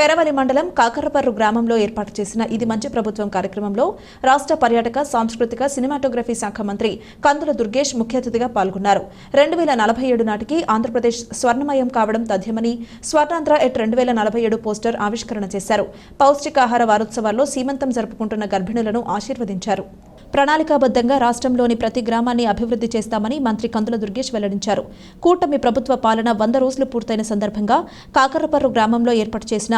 పెరవలి మండలం కాకరపర్రు గ్రామంలో ఏర్పాటు చేసిన ఇది మంచి ప్రభుత్వం కార్యక్రమంలో రాష్ట్ర పర్యాటక సాంస్కృతిక సినిమాటోగ్రఫీ శాఖ మంత్రి కందుల దుర్గేష్ ముఖ్య అతిథిగా పాల్గొన్నారు. రెండు వేల నలభై ఏడు నాటికి ఆంధ్రప్రదేశ్ స్వర్ణమయం కావడం తథ్యమని స్వర్ణాంధ్ర ఎట్ రెండు వేల నలభై ఏడు పోస్టర్ ఆవిష్కరణ చేశారు. పౌష్టికాహార వారోత్సవాల్లో సీమంతం జరుపుకుంటున్న గర్భిణులను ఆశీర్వదించారు. ప్రణాళికాబద్ధంగా రాష్ట్రంలోని ప్రతి గ్రామాన్ని అభివృద్ధి చేస్తామని మంత్రి కందుల దుర్గేష్ వెల్లడించారు. కూటమి ప్రభుత్వ పాలన వంద రోజులు పూర్తయిన సందర్భంగా కాకరపర్రు గ్రామంలో ఏర్పాటు చేసిన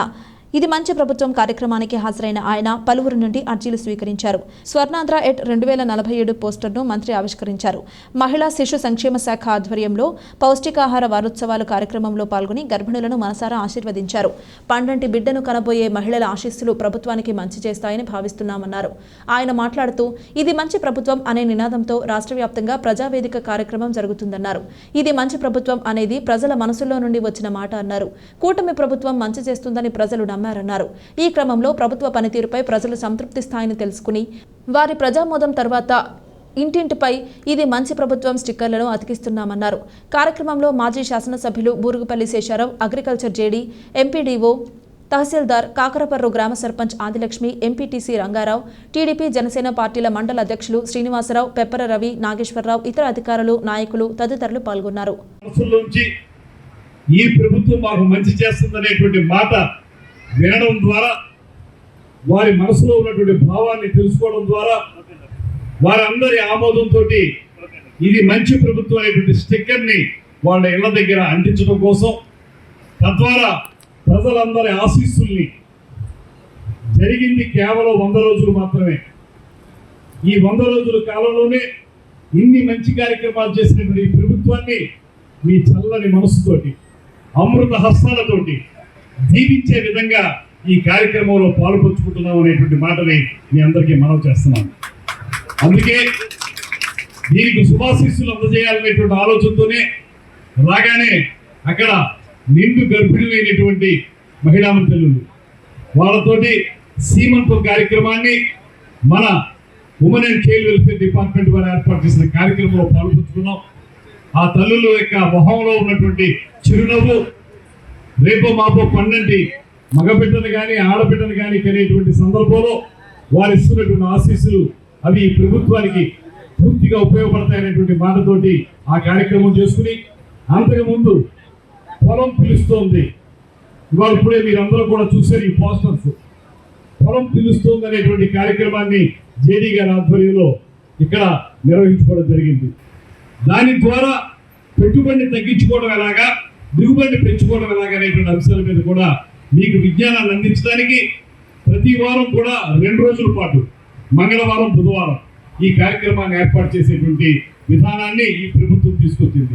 ఇది మంచి ప్రభుత్వం కార్యక్రమానికి హాజరైన ఆయన పలువురు నుండి అర్జీలు స్వీకరించారు. స్వర్ణాంధ్ర ఎట్ రెండు వేల నలభై ఏడు పోస్టర్ను మంత్రి ఆవిష్కరించారు. మహిళా శిశు సంక్షేమ శాఖ ఆధ్వర్యంలో పౌష్టికాహార వారోత్సవాలు కార్యక్రమంలో పాల్గొని గర్భిణులను మనసారా ఆశీర్వదించారు. పండంటి బిడ్డను కనబోయే మహిళల ఆశీస్సులు ప్రభుత్వానికి మంచి చేస్తాయని భావిస్తున్నామన్నారు. ఆయన మాట్లాడుతూ ఇది మంచి ప్రభుత్వం అనే నినాదంతో రాష్ట్ర వ్యాప్తంగా ప్రజావేదిక కార్యక్రమం జరుగుతుందన్నారు. ఇది మంచి ప్రభుత్వం అనేది ప్రజల మనసులో నుండి వచ్చిన మాట అన్నారు. కూటమి ప్రభుత్వం మంచి చేస్తుందని ప్రజలు నమ్మారన్నారు ఈ క్రమంలో ప్రభుత్వ పనితీరుపై ప్రజలు సంతృప్తి స్థాయిని తెలుసుకుని వారి ప్రజామోదం తర్వాత ఇంటింటిపై ఇది మంచి ప్రభుత్వం స్టిక్కర్లను అతికిస్తున్నామన్నారు. కార్యక్రమంలో మాజీ శాసనసభ్యులు Burugupalli Sesharao agriculture JD MPDO tahsildar Kakaraparru గ్రామ సర్పంచ్ ఆదిలక్ష్మి ఎంపీటీసీ రంగారావు టీడీపీ జనసేన పార్టీల మండల అధ్యక్షులు శ్రీనివాసరావు పెప్పర రవి నాగేశ్వరరావు ఇతర అధికారులు నాయకులు తదితరులు పాల్గొన్నారు. ఈ ప్రభుత్వం మాకు మంచి చేస్తుందనేటువంటి మాట వినడం ద్వారా వారి మనసులో ఉన్నటువంటి భావాన్ని తెలుసుకోవడం ద్వారా వారందరి ఆమోదంతో ఇది మంచి ప్రభుత్వం అనేటువంటి స్టిక్కర్ని వాళ్ళ ఇళ్ళ దగ్గర అంటించడం కోసం తద్వారా ప్రజలందరి ఆశీస్సుల్ని జరిగింది కేవలం వంద రోజులు మాత్రమే. ఈ వంద రోజుల కాలంలోనే ఇన్ని మంచి కార్యక్రమాలు చేసినటువంటి ఈ ప్రభుత్వాన్ని మీ చల్లని మనసుతోటి అమృత హస్తాలతోటి దీవించే విధంగా ఈ కార్యక్రమంలో పాల్పంచుకుంటున్నాం అనేటువంటి మాటని మీ అందరికీ మనవి చేస్తున్నాను. అందుకే దీనికి శుభాశీస్సులు అందజేయాలనేటువంటి ఆలోచనతోనే రాగానే అక్కడ నిండు గర్భిణులైనటువంటి మహిళా మంత్రులు వాళ్ళతోటి సీమంతం కార్యక్రమాన్ని మన women and child welfare department వారు ఏర్పాటు చేసిన కార్యక్రమంలో పాల్పంచుకున్నాం. ఆ తల్లుల యొక్క మొహంలో ఉన్నటువంటి చిరునవ్వు రేపో మాపో పన్నెండు మగబిడ్డను కానీ ఆడబిడ్డను కానీ కనేటువంటి సందర్భంలో వారు ఇస్తున్నటువంటి ఆశీస్సులు అవి ప్రభుత్వానికి పూర్తిగా ఉపయోగపడతాయనేటువంటి మాటతోటి ఆ కార్యక్రమం చేసుకుని అంతకుముందు పొలం పిలుస్తోంది. ఇవాళ ఇప్పుడే మీరందరూ కూడా చూశారు ఈ పోస్టర్స్. పొలం పిలుస్తోంది అనేటువంటి కార్యక్రమాన్ని జేడీ గారి ఆధ్వర్యంలో ఇక్కడ నిర్వహించుకోవడం జరిగింది. దాని ద్వారా పెట్టుబడిని తగ్గించుకోవడం ఎలాగా? దిగుబడిని పెంచుకోవడం ఎలాగనేటువంటి అంశాల మీద కూడా మీకు విజ్ఞానాన్ని అందించడానికి ప్రతి వారం కూడా రెండు రోజుల పాటు మంగళవారం బుధవారం ఈ కార్యక్రమాన్ని ఏర్పాటు చేసేటువంటి విధానాన్ని ఈ ప్రభుత్వం తీసుకొచ్చింది.